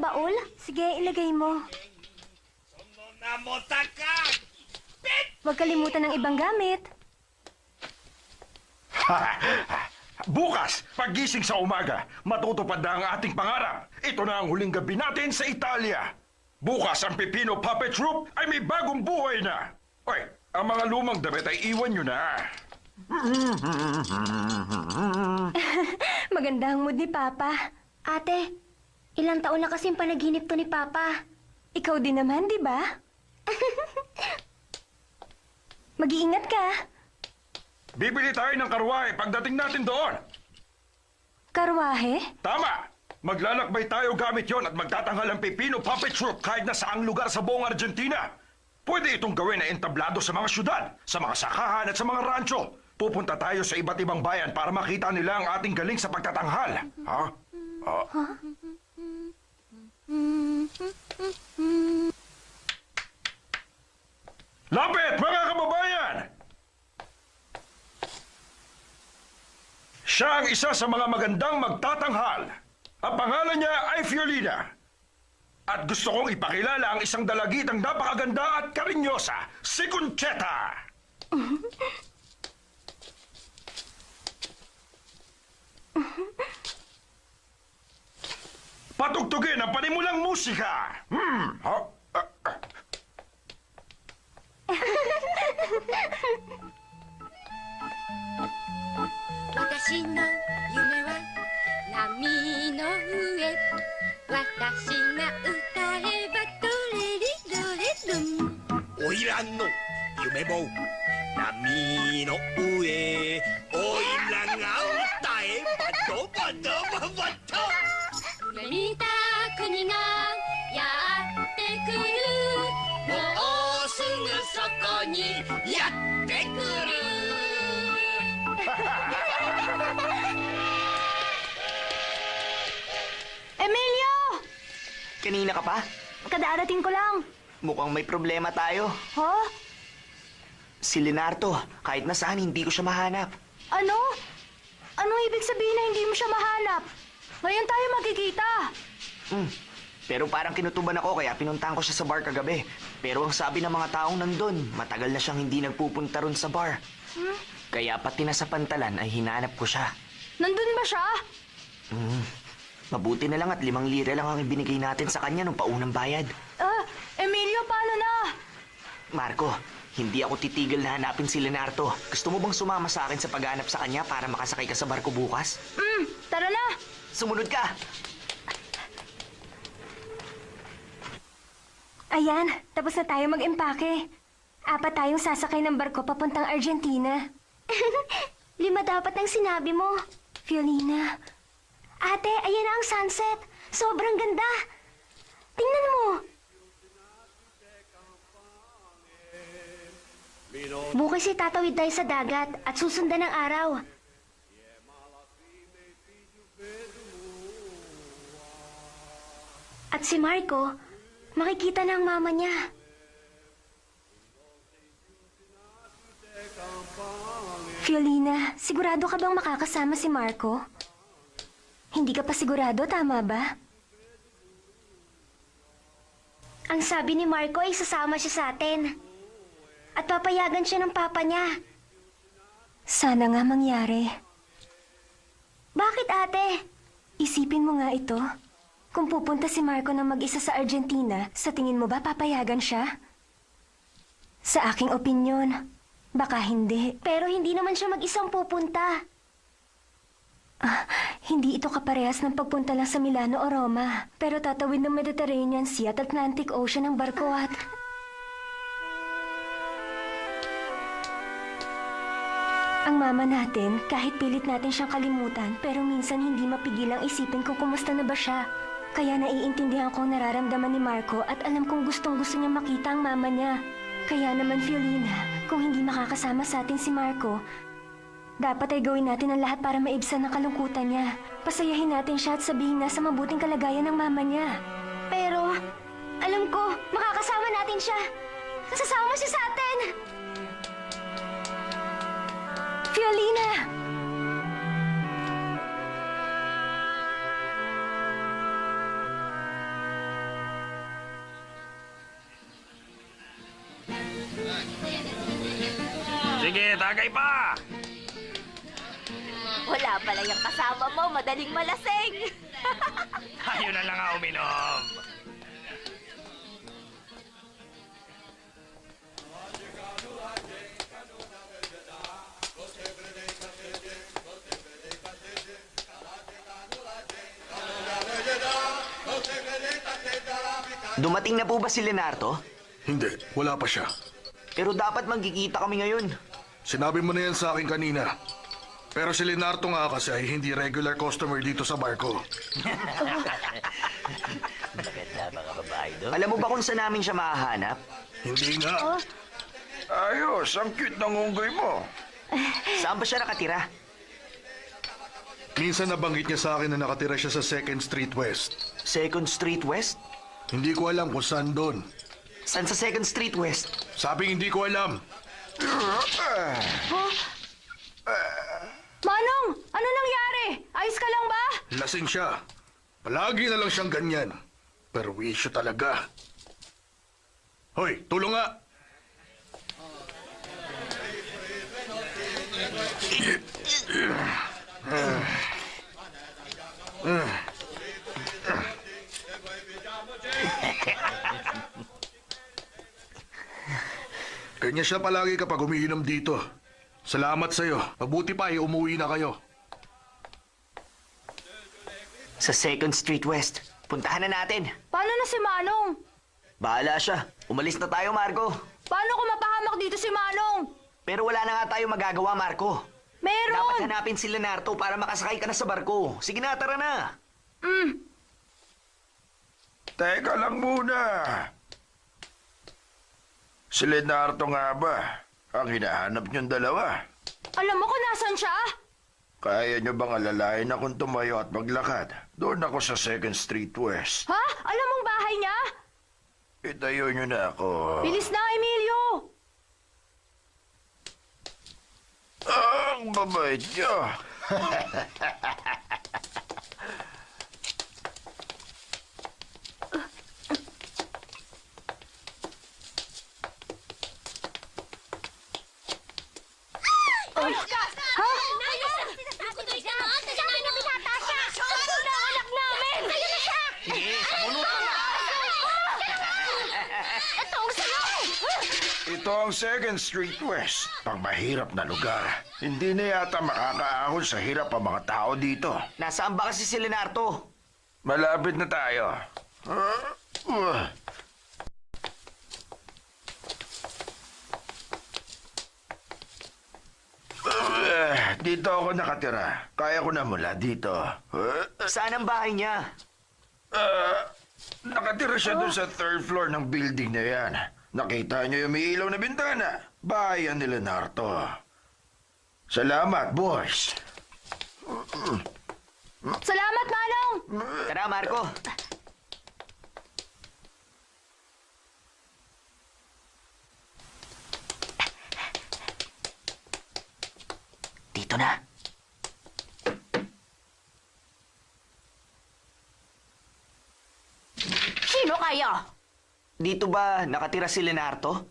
ng baul? Sige, ilagay mo. Namotaka! Huwag kalimutan ng ibang gamit. Bukas, pagising sa umaga, matutupad na ang ating pangarap. Ito na ang huling gabi natin sa Italia. Bukas, ang Pipino Puppet Troupe ay may bagong buhay na. Oy, ang mga lumang damit ay iwan nyo na. Maganda ang mood ni Papa. Ate, ilang taon na kasing panaginip to ni Papa. Ikaw din naman, di ba? Mag-iingat ka. Bibili tayo ng karwahe pagdating natin doon. Karwahe? Tama! Maglalakbay tayo gamit yon at magtatanghal ang Pipino Puppet Troupe kahit na saang lugar sa buong Argentina. Pwede itong gawin na entablado sa mga syudad, sa mga sakahan at sa mga rancho. Pupunta tayo sa iba't ibang bayan para makita nila ang ating galing sa pagtatanghal. Ha? Ah. Lapit, mga kababayan! Siya ang isa sa mga magandang magtatanghal. Ang pangalan niya ay Fiolina. At gusto kong ipakilala ang isang dalagitang napakaganda at karinyosa, si Concheta. Patugtugin ang panimulang musika. Hmm. Ha? Ah, ah. 私の夢は波の上私が歌えばドレリドレルンおいらの夢も波の上おいらが歌えばドバドババと見た国がやってくるもうすぐそこにやってくる Emilio! Kanina ka pa? Kadarating ko lang. Mukhang may problema tayo. Ha? Si Lenarto, kahit nasaan hindi ko siya mahanap. Ano? Anong ibig sabihin na hindi mo siya mahanap? Ngayon tayo magkikita. Hmm. Pero parang kinutuban ako kaya pinuntahan ko siya sa bar kagabi. Pero ang sabi ng mga taong nandun, matagal na siyang hindi nagpupunta ron sa bar. Kaya pati na sa pantalan ay hinanap ko siya. Nandun ba siya? Hmm. Mabuti na lang at limang lira lang ang ibinigay natin sa kanya nung paunang bayad. Ah, Emilio, paano na? Marco, hindi ako titigil na hanapin si Lenarto. Gusto mo bang sumama sa akin sa paghanap sa kanya para makasakay ka sa barko bukas? Hmm, tara na. Sumunod ka! Ayan, tapos na tayo mag-empake. Apat tayong sasakay ng barko papuntang Argentina. Lima dapat ang sinabi mo. Fiolina. Ate, ayan na ang sunset. Sobrang ganda. Tingnan mo. Bukas si tatawid tayo sa dagat at susundan ng araw. At si Marco, makikita na ang mama niya. Fiolina, sigurado ka bang makakasama si Marco? Hindi ka pa sigurado, tama ba? Ang sabi ni Marco ay sasama siya sa atin. At papayagan siya ng papa niya. Sana nga mangyari. Bakit ate? Isipin mo nga ito. Kung pupunta si Marco ng mag-isa sa Argentina, sa tingin mo ba papayagan siya? Sa aking opinyon, baka hindi. Pero hindi naman siya mag-isang pupunta. Ah, hindi ito kaparehas ng pagpunta lang sa Milano o Roma. Pero tatawid ng Mediterranean Sea at Atlantic Ocean ang barko at... Ang mama natin, kahit pilit natin siyang kalimutan, pero minsan hindi mapigilang isipin kung kumusta na ba siya. Kaya naiintindihan ko ang nararamdaman ni Marco at alam kong gustong gusto niya makita ang mama niya. Kaya naman, Fiolina, kung hindi makakasama sa atin si Marco, dapat ay gawin natin ang lahat para maibsan ang kalungkutan niya. Pasayahin natin siya at sabihin na sa mabuting kalagayan ng mama niya. Pero, alam ko, makakasama natin siya. Sasama siya sa atin! Fiolina! Tagay pa! Wala pala yung kasama mo, madaling malasing. Tayo na lang ang uminom. Dumating na po ba si Lenarto? Hindi, wala pa siya. Pero dapat magkikita kami ngayon. Sinabi mo na yan sa akin kanina. Pero si Leonardo nga kasi ay hindi regular customer dito sa barko. Alam mo ba kung saan namin siya mahahanap? Hindi nga. Ayos, ang cute ng unggoy mo. Saan ba siya nakatira? Minsan nabanggit niya sa akin na nakatira siya sa 2nd Street West. Second Street West? Hindi ko alam kung saan doon. Saan sa Second Street West? Sabing hindi ko alam. Manong, ano nangyari? Ayos ka lang ba? Lasing siya. Palagi na lang siyang ganyan. Pero wisyo talaga. Hoy, tulong nga! Ganyan siya palagi kapag umiinom dito. Salamat sa'yo. Mabuti pa, eh, umuwi na kayo. Sa Second Street West. Puntahan na natin. Paano na si Manong? Bahala siya. Umalis na tayo, Marco. Paano kung mapahamak dito si Manong? Pero wala na nga tayo magagawa, Marco. Dapat Meron! hanapin si Leonardo para makasakay ka na sa barko. Sige na, tara na. Mm. Teka lang muna. Si Leonardo nga ba? Ang hinahanap niyong dalawa. Alam mo kung nasan siya? Kaya niyo bang alalayan akong tumayo at maglakad? Doon ako sa 2nd Street West. Ha? Alam mong bahay niya? Itayo niyo na ako. Bilis na, Emilio! Ang babait niyo. Ha? Sabi na binata siya! Sabi na anak namin! Sa'yo na siya! Sige, samunod ka na. Ito ang sayo! Ito ang 2nd Street West. Pang mahirap na lugar. Hindi na yata makakaahon sa hirap ang mga tao dito. Nasaan ba kasi si Leonardo? Malapit na tayo. Uh, uh. Uh, dito ako nakatira. Kaya ko na mula dito. Uh, Saan ang bahay niya? uh, nakatira siya doon sa third floor ng building na yan. Nakita niyo yung may ilaw na bintana. Bayan ni Leonardo. Salamat, boys. Salamat, Manong! Tara, Marco. Dito na. Sino kayo? Dito ba nakatira si Leonardo?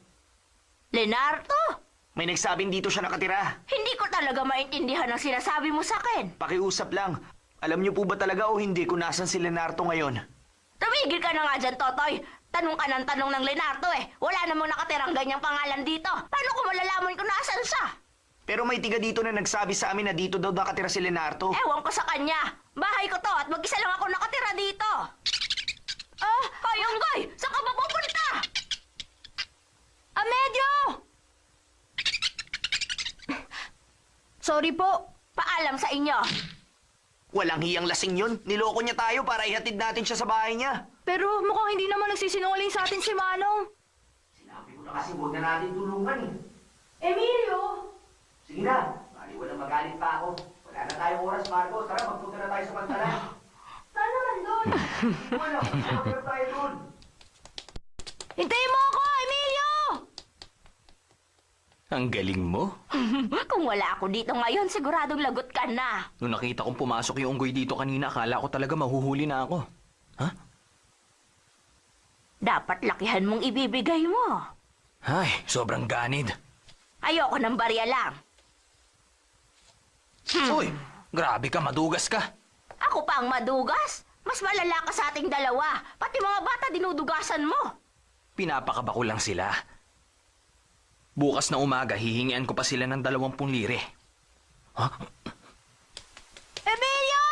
Lenardo? May nagsabing dito siya nakatira. Hindi ko talaga maintindihan ang sinasabi mo sa akin. Pakiusap lang. Alam niyo po ba talaga o hindi kung nasan si Leonardo ngayon? Tumigil ka na nga dyan, Totoy. Tanong ka ng tanong ng Lenardo eh. Wala namang nakatirang ganyang pangalan dito. Paano ko malalaman kung nasan siya? Pero may tiga dito na nagsabi sa amin na dito daw nakatira si Leonardo. Ewan ko sa kanya. Bahay ko to at mag-isa lang ako nakatira dito. Ah, ay, Unggoy! Saan ka ba pupunta? Amedyo! Sorry po. Paalam sa inyo. Walang hiyang lasing yun. Niloko niya tayo para ihatid natin siya sa bahay niya. Pero mukhang hindi naman nagsisinungaling sa atin si Manong. Sinabi ko na kasi huwag na natin tulungan eh. Emilio! Sige na, bali walang magalit pa ako. Wala na tayong oras, Marco. Tara, magpunta na tayo sa pantalan. Saan naman doon? Wala, na tayo doon. Hintayin mo ako, Emilio! Ang galing mo. Kung wala ako dito ngayon, siguradong lagot ka na. Nung nakita kong pumasok yung unggoy dito kanina, akala ko talaga mahuhuli na ako. Ha? Dapat lakihan mong ibibigay mo. Ay, sobrang ganid. Ayoko ng barya lang. Uy, grabe ka, madugas ka. Ako pa ang madugas. Mas malala ka sa ating dalawa. Pati mga bata dinudugasan mo. Pinapakaba ko lang sila. Bukas na umaga, hihingian ko pa sila ng dalawampung lire. Emilio!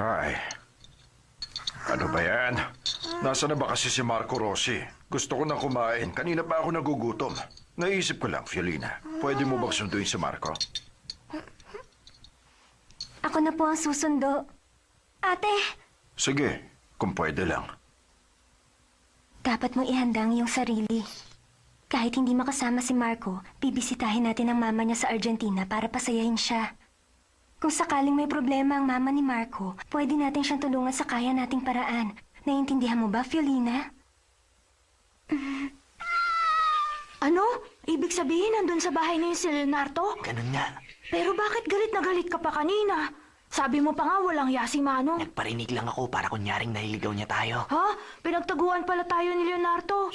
Ay. Ano ba yan? Nasa na ba kasi si Marco Rossi? Gusto ko nang kumain. Kanina pa ako nagugutom. Naisip ko lang, Fiolina. Pwede mo bang sunduin si Marco? Ako na po ang susundo. Ate, Sige, kung pwede lang. dapat mong ihanda ang iyong sarili. Kahit hindi makasama si Marco, bibisitahin natin ang mama niya sa Argentina para pasayahin siya. Kung sakaling may problema ang mama ni Marco, pwede natin siyang tulungan sa kaya nating paraan. Naiintindihan mo ba, Fiolina? Ano? Ibig sabihin nandun sa bahay na yung si Leonardo? Ganun nga. Pero bakit galit na galit ka pa kanina? Sabi mo pa nga walang ya si Manong. Nagparinig lang ako para kunyaring naliligaw niya tayo. Ha? Pinagtaguan pala tayo ni Leonardo.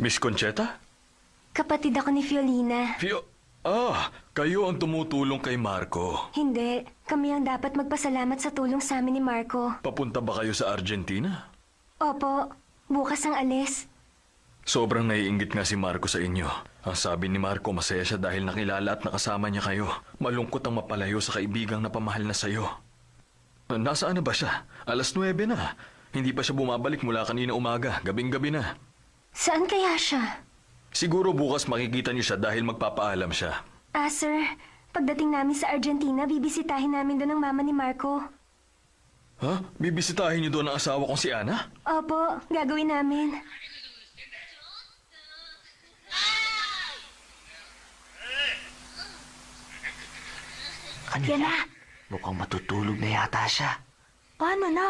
Miss Concheta? Kapatid ako ni Fiolina. Fio... Ah, kayo ang tumutulong kay Marco. Hindi, kami ang dapat magpasalamat sa tulong sa amin ni Marco. Papunta ba kayo sa Argentina? Opo, bukas ang alis. Sobrang naiinggit nga si Marco sa inyo. Ang sabi ni Marco, masaya siya dahil nakilala at nakasama niya kayo. Malungkot ang mapalayo sa kaibigang napamahal na sayo. Nasaan na ba siya? Alas 9 na. Hindi pa siya bumabalik mula kanina umaga. Gabing-gabi na. Saan kaya siya? Siguro bukas makikita niyo siya dahil magpapaalam siya. Ah, sir, pagdating namin sa Argentina, bibisitahin namin doon ang mama ni Marco. Ha? Bibisitahin niyo doon ang asawa kong si Ana? Opo, gagawin namin. Yan na. Mukhang matutulog na yata siya. Paano na?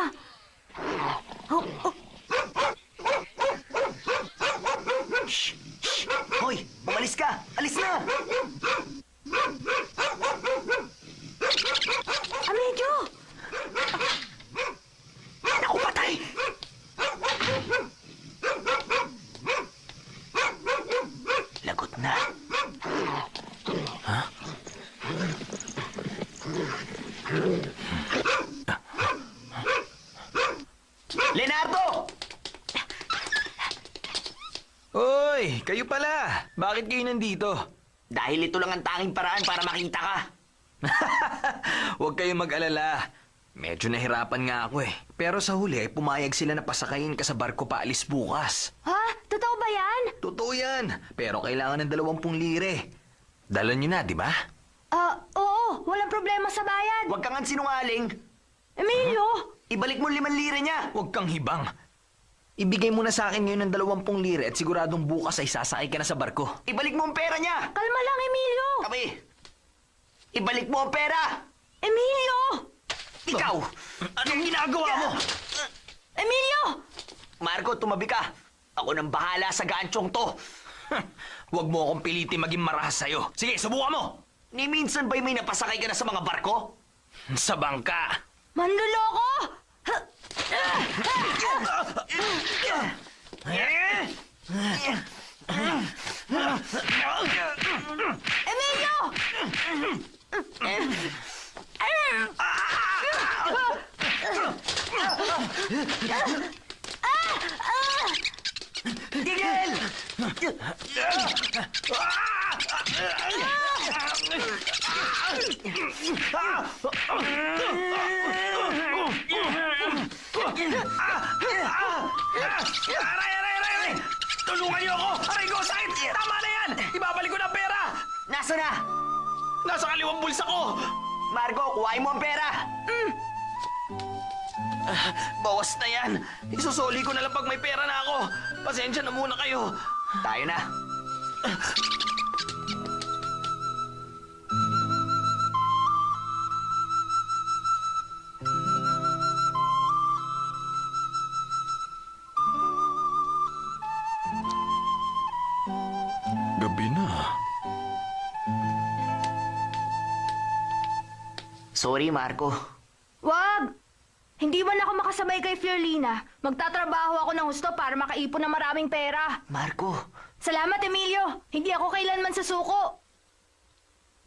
Hoy, umalis ka! Alis na! Amedyo! Naku, patay! Lagot na. Ha? Leonardo! Hoy, kayo pala. Bakit kayo nandito? Dahil ito lang ang tanging paraan para makita ka. Huwag kayong mag-alala. Medyo nahirapan nga ako eh. Pero sa huli ay pumayag sila na pasakayin ka sa barko paalis bukas. Ha? Totoo ba yan? Totoo yan. Pero kailangan ng dalawampung lire. Dala nyo na, di ba? Ah, oo. Walang problema sa bayad. Huwag kang sinungaling. Emilio! Ibalik mo liman lire niya. Huwag kang hibang. Ibigay mo na sa akin ngayon ng dalawampung lire at siguradong bukas ay sasakay ka na sa barko. Ibalik mo ang pera niya. Kalma lang, Emilio! Kami. Ibalik mo ang pera. Emilio! Ikaw! Anong ginagawa mo? Emilio! Marco, tumabi ka. Ako nang bahala sa ganchong to. Huwag mo akong pilitin maging marahas sa'yo. Sige, subukan mo! Ni minsan ba'y may napasakay ka na sa mga barko? Sa bangka. Manluloko! Tigil! Aray, aray, aray, aray! Tulungan niyo ako! Aray ko, sakit! Tama na yan! Ibabalik ko na ang pera! Nasa na? Nasa kaliwang bulsa ko! Marco, kuhain mo ang pera! Ah, bawas na yan. Isusuli ko na lang pag may pera na ako. Pasensya na muna kayo. Tayo na. Gabi Sorry, Marco. Wag! Hindi man ako makasabay kay Fiorlina. Magtatrabaho ako ng gusto para makaipon ng maraming pera. Marco, Salamat, Emilio! Hindi ako kailanman sa suko.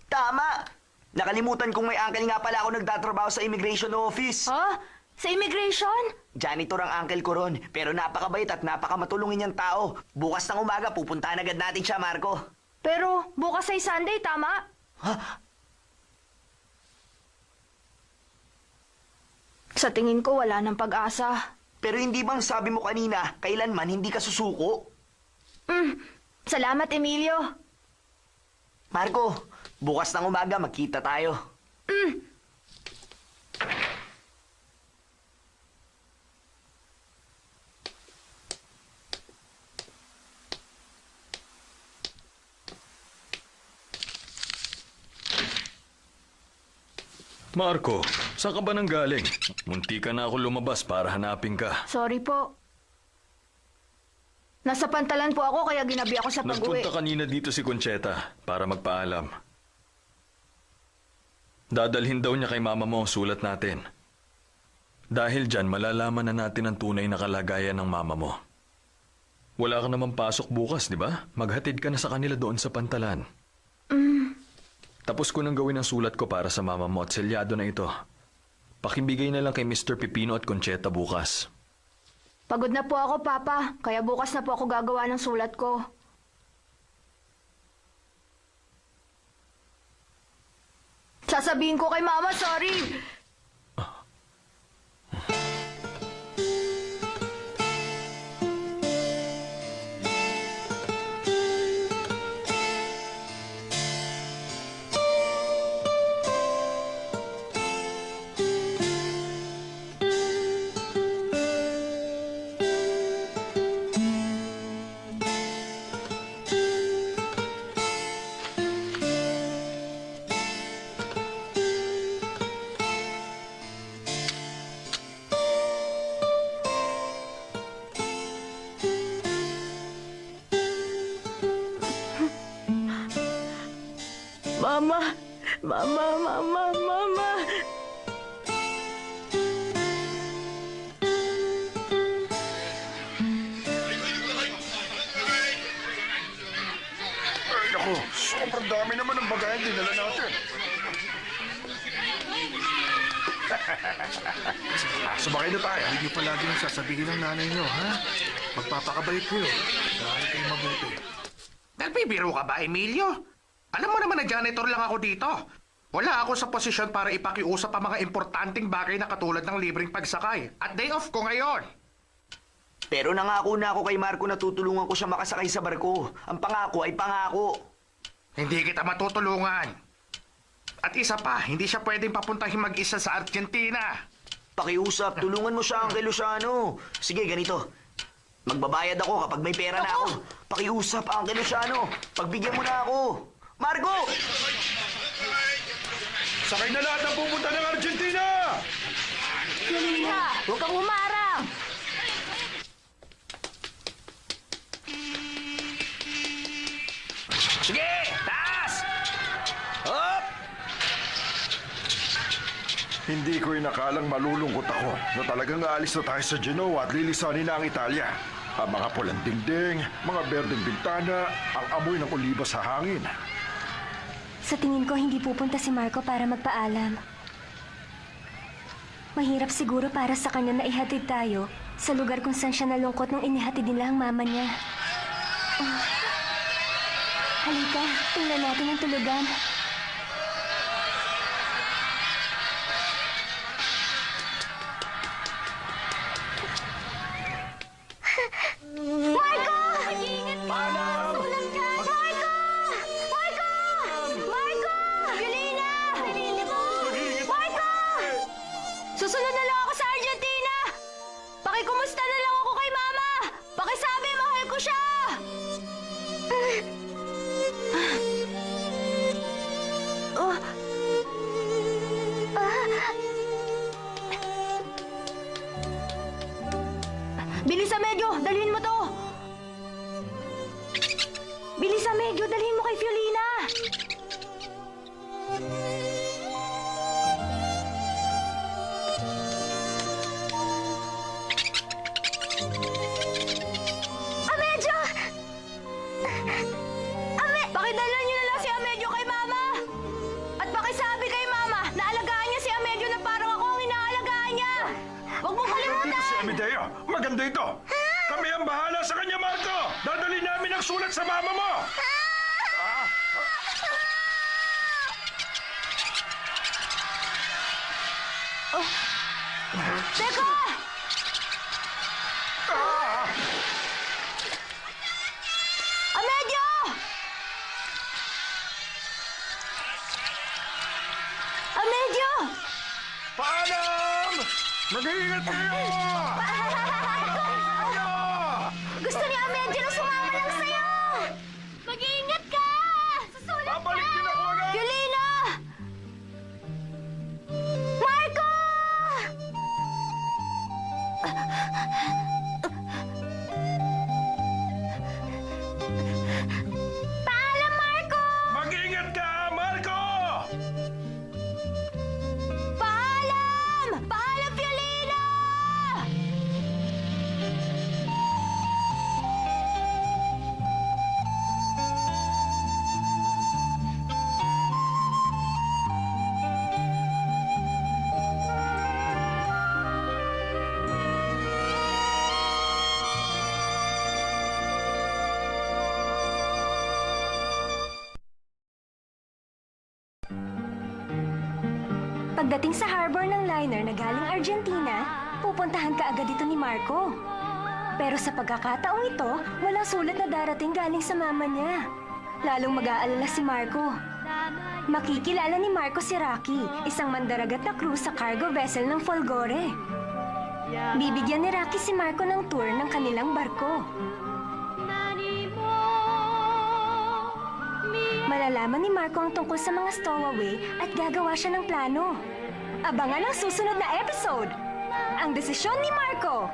tama! Nakalimutan kong may uncle nga pala ako nagtatrabaho sa immigration office. Ha? Sa immigration? Janitor ang uncle ko ron, pero napakabait at napakamatulungin niyang tao. Bukas ng umaga, pupuntahan agad natin siya, Marco. Pero bukas ay Sunday, tama? Sa tingin ko, wala ng pag-asa. Pero hindi bang sabi mo kanina, kailanman hindi ka susuko? Mm. Salamat, Emilio. Marco, bukas ng umaga magkita tayo. Marco, saan ka ba nang galing? Munti ka na ako lumabas para hanapin ka. Sorry po. Nasa pantalan po ako kaya ginabi ako sa pag-uwi. Nagpunta kanina dito si Concheta para magpaalam. Dadalhin daw niya kay mama mo ang sulat natin. Dahil dyan, malalaman na natin ang tunay na kalagayan ng mama mo. Wala ka naman pasok bukas, di ba? Maghatid ka na sa kanila doon sa pantalan. Tapos ko nang gawin ang sulat ko para sa mama mo at selyado na ito. Pakibigay na lang kay Mr. Pipino at Concheta bukas. Pagod na po ako, Papa. Kaya bukas na po ako gagawa ng sulat ko. Sasabihin ko kay Mama, sorry. Mama, Mama, Mama, Mama. Ay, naku, sobrang dami naman ng bagayan dinala natin. ah, sumakay na tayo. Hindi palagi yung sasabihin ng nanay niyo, ha? Magpapakabait kayo. Dahil kayo mabuti. Nagbibiro ka ba, Emilio? Alam mo naman na janitor lang ako dito. Wala ako sa posisyon para ipakiusap ang mga importanteng bagay na katulad ng libreng pagsakay. At day off ko ngayon. Pero nangako na ako kay Marco na tutulungan ko siya makasakay sa barko. Ang pangako ay pangako. Hindi kita matutulungan. At isa pa, hindi siya pwedeng papuntahin mag-isa sa Argentina. Pakiusap, tulungan mo siya, Uncle Luciano. Sige, ganito. Magbabayad ako kapag may pera na ako. Pakiusap, Uncle Luciano. Pagbigyan mo na ako. Marco! Sakay na lahat ang pupunta ng Argentina! Fiorlina, huwag kang humarang. Sige! Taas! Hop! Hindi ko inakalang malulungkot ako na talagang aalis na tayo sa Genoa at lilisanin na ang Italia. Ang mga pulang dingding, mga berdeng bintana, ang amoy ng oliba sa hangin. Sa tingin ko, hindi pupunta si Marco para magpaalam. Mahirap siguro para sa kanya na ihatid tayo sa lugar kung saan siya nalungkot nung inihatid nila ang mama niya. Oh. Halika, tingnan natin ang tulugan. Amedeo. Maganda ito. Kami ang bahala sa kanya, Marco. Dadali namin ang sulat sa mama mo. Ah, Teka! Amedyo! Amedyo! Paalam! Mag-iingat kayo! Pagdating sa harbor ng liner na galing Argentina, pupuntahan ka agad ito ni Marco. Pero sa pagkakataong ito, walang sulat na darating galing sa mama niya. Lalong mag-aalala si Marco. Makikilala ni Marco si Rocky, isang mandaragat na crew sa cargo vessel ng Folgore. Bibigyan ni Rocky si Marco ng tour ng kanilang barko. Malalaman ni Marco ang tungkol sa mga stowaway at gagawa siya ng plano. Abangan ang susunod na episode! Ang desisyon ni Marco!